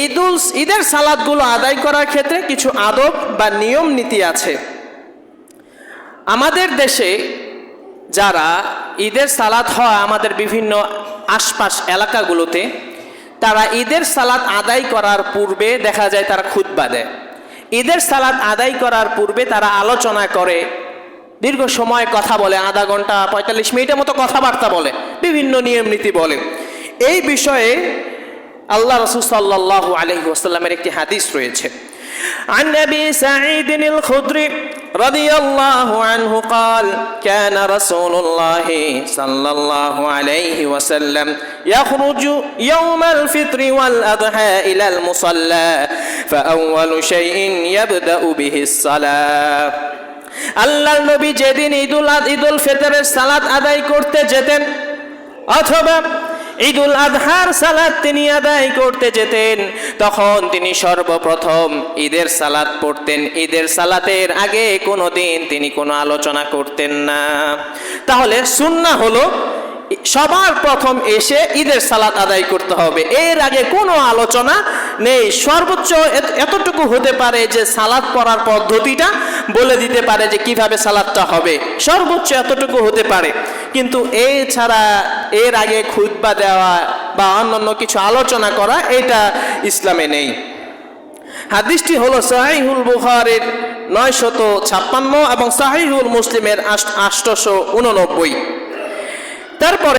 ঈদুল ঈদের সালাদগুলো আদায় করার ক্ষেত্রে কিছু আদব বা নিয়ম নীতি আছে। আমাদের দেশে যারা ঈদের সালাদ হয় আমাদের বিভিন্ন আশপাশ এলাকাগুলোতে, তারা ঈদের সালাদ আদায় করার পূর্বে দেখা যায় তারা খুতবা দেয়। ঈদের সালাদ আদায় করার পূর্বে তারা আলোচনা করে, দীর্ঘ সময় কথা বলে, আধা ঘণ্টা পঁয়তাল্লিশ মিনিটের মতো কথাবার্তা বলে, বিভিন্ন নিয়ম নীতি বলে। এই বিষয়ে আল্লাহ রসুল সাল্লাহ আলহি ওসাল্লামের একটি হাদিস রয়েছে عن ابي سعيد الخدري رضي الله عنه قال كان رسول الله صلى الله عليه وسلم يخرج يوم الفطر والاضحى الى المصلى فاول شيء يبدا به الصلاه আল্লাহ নবী যেদিন ঈদুল আদ ঈদুল ফিতরের সালাত আদায় করতে যেতেন অথবা ঈদুল আজহার সালাদ তিনি আদায় করতে যেতেন। তখন তিনি সর্বপ্রথম ঈদের সালাদ পড়তেন। ঈদের সালাতের আগে কোনো দিন তিনি কোনো আলোচনা করতেন না। তাহলে সুন্না হলো সবার প্রথম এসে ঈদের সালাত আদায় করতে হবে। এর আগে কোনো আলোচনা নেই। সর্বোচ্চ এত- এতটুকু হতে পারে যে সালাদ পড়ার পদ্ধতিটা বলে দিতে পারে যে কীভাবে সালাদটা হবে। সর্বোচ্চ এতটুকু হতে পারে। কিন্তু এই ছাড়া এর আগে খুতবা দেওয়া বা অন্যান্য কিছু আলোচনা করা, এটা ইসলামে নেই। হাদিসটি হলো সাহিহুল বুখারের নয়শত ছাপ্পান্ন এবং সাহিহুল মুসলিমের আষ্টশো উননব্বই। তারপরে